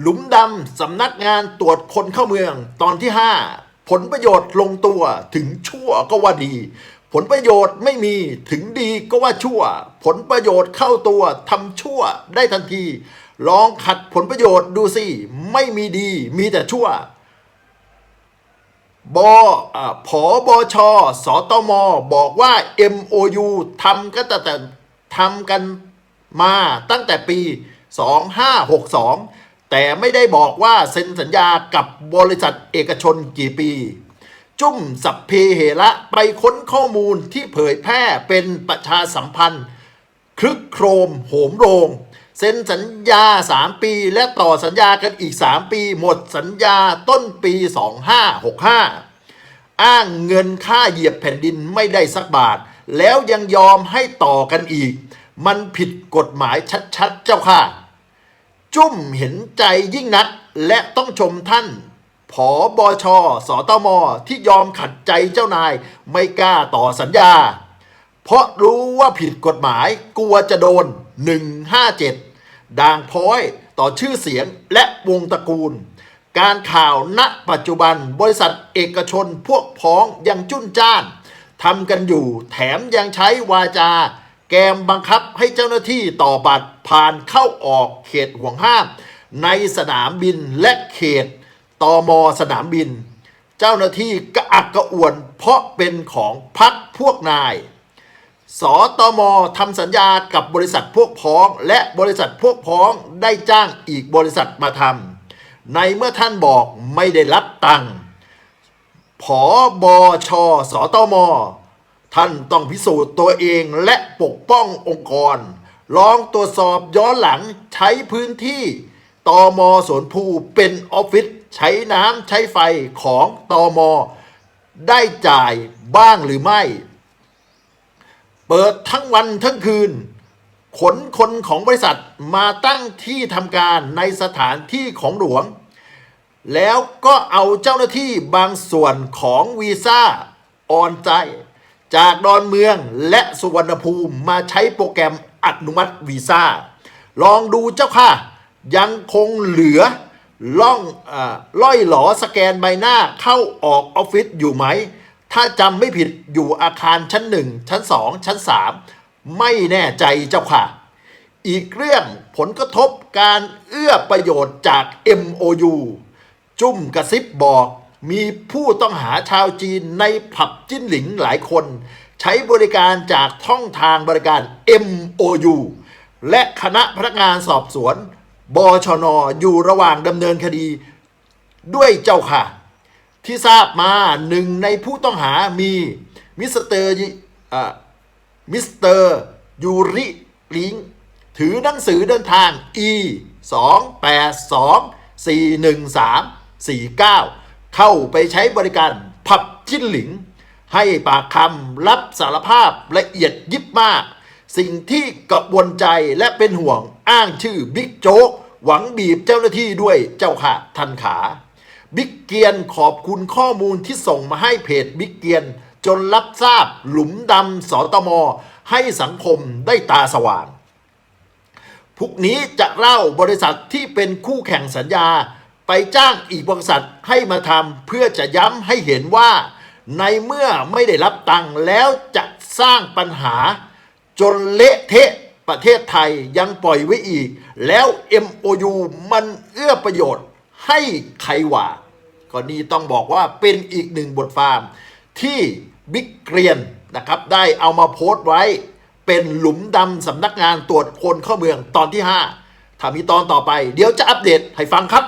หลุมดำสำนักงานตรวจคนเข้าเมือง ตอนที่ 5 ผลประโยชน์ลงตัวถึงชั่วก็ว่าดี ผลประโยชน์ไม่มีถึงดีก็ว่าชั่ว ผลประโยชน์เข้าตัวทำชั่วได้ทันที ลองขัดผลประโยชน์ดูสิ ไม่มีดีมีแต่ชั่วบอผอบอชสตม บอกว่า MOU ทำกันแต่ทำกันมาตั้งแต่ปี 2562 แต่ไม่ได้บอกว่าเซ็นสัญญากับบริษัทเอกชนกี่ปี จุ้มสัพเพเหระไปค้นข้อมูลที่เผยแพร่เป็นประชาสัมพันธ์ คลึกโครมโหมโรงเซ็นสัญญา 3 ปี และต่อสัญญากันอีก 3 ปี หมดสัญญาต้นปี 2565 อ้างเงินค่าเหยียบแผ่นดินไม่ได้สักบาท แล้วยังยอมให้ต่อกันอีก มันผิดกฎหมายชัดๆ เจ้าค่ะ จุ้มเห็นใจยิ่งนัก และต้องชมท่านผอบอชสตมที่ยอมขัดใจเจ้านายไม่กล้าต่อสัญญา เพราะรู้ว่าผิดกฎหมายกลัวจะโดน 157 ด่างพ้อยต่อชื่อเสียงและวงตระกูล การข่าวณปัจจุบันบริษัทเอกชนพวกพ้องยังจุ้นจ้านทำกันอยู่แถมยังใช้วาจา แกมบังคับให้เจ้าหน้าที่ต่อบัตรผ่านเข้าออกเขตห่วงห้าม ในสนามบินและเขตตอมสนามบิน เจ้าหน้าที่กระอักกระอ่วนเพราะเป็นของพักพวกนายสตมทำสัญญากับบริษัทพวกพ้อง และบริษัทพวกพ้องได้จ้างอีกบริษัทมาทำในเมื่อท่านบอกไม่ได้รับตังค์ผอบอชสตม ท่านต้องพิสูจน์ตัวเองและปกป้ององค์กร ลองตรวจสอบย้อนหลังใช้พื้นที่ตอมอสวนภูเป็นออฟฟิศใช้น้ำใช้ไฟของตอมอได้จ่ายบ้างหรือไม่ เปิดทั้งวันทั้งคืน ขนคนของบริษัทมาตั้งที่ทำการในสถานที่ของหลวง แล้วก็เอาเจ้าหน้าที่บางส่วนของวีซ่าออนใจ จากดอนเมืองและสุวรรณภูมิมาใช้โปรแกรมอนุมัติวีซ่า ลองดูเจ้าค่ะ ยังคงเหลือล่องอาล่อยหลอสแกนใบหน้าเข้าออกออฟฟิศอยู่ไหม ถ้าจำไม่ผิดอยู่อาคารชั้น1ชั้น2ชั้น3ไม่แน่ใจเจ้าค่ะ อีกเรื่องผลกระทบการเอื้อประโยชน์จาก MOU จุ้มกระซิบบอก มีผู้ต้องหาชาวจีนในผับจิ้นหลิงหลายคน ใช้บริการจากท่องทางบริการ MOU และคณะพนักงานสอบสวน บชน อยู่ระหว่างดำเนินคดีด้วยเจ้าค่ะ ที่ทราบมาหนึ่งในผู้ต้องหามีมิสเตอร์ยิมิสเตอร์ยูริลิงถือหนังสือเดินทาง e 2 8 2 4 1 3 4 9 เข้าไปใช้บริการผับจิ้นหลิง ให้ปากคำรับสารภาพละเอียดยิบมาก สิ่งที่กระวนใจและเป็นห่วงอ้างชื่อบิ๊กโจ๊กหวังบีบเจ้าหน้าที่ด้วยเจ้าค่ะทันขาบิ๊กเกียนขอบคุณข้อมูลที่ส่งมาให้เพจบิ๊กเกียน จนรับทราบหลุมดำสตม ให้สังคมได้ตาสว่างพรุ่งนี้จะเล่าบริษัทที่เป็นคู่แข่งสัญญา ไปจ้างอีกบริษัทให้มาทำเพื่อจะย้ำให้เห็นว่า ในเมื่อไม่ได้รับตังค์แล้วจะสร้างปัญหา จนเละเทะประเทศไทยยังปล่อยไว้อีก แล้ว MOU มันเอื้อประโยชน์ให้ใครหว่าก็นี่ต้องบอกว่าเป็นอีกหนึ่งบทความที่บิ๊กเกรียนนะครับได้เอามาโพสต์ไว้เป็นหลุมดำสำนักงานตรวจคนเข้าเมืองตอนที่ 5 ถ้ามีตอนต่อไป เดี๋ยวจะอัปเดตให้ฟังครับ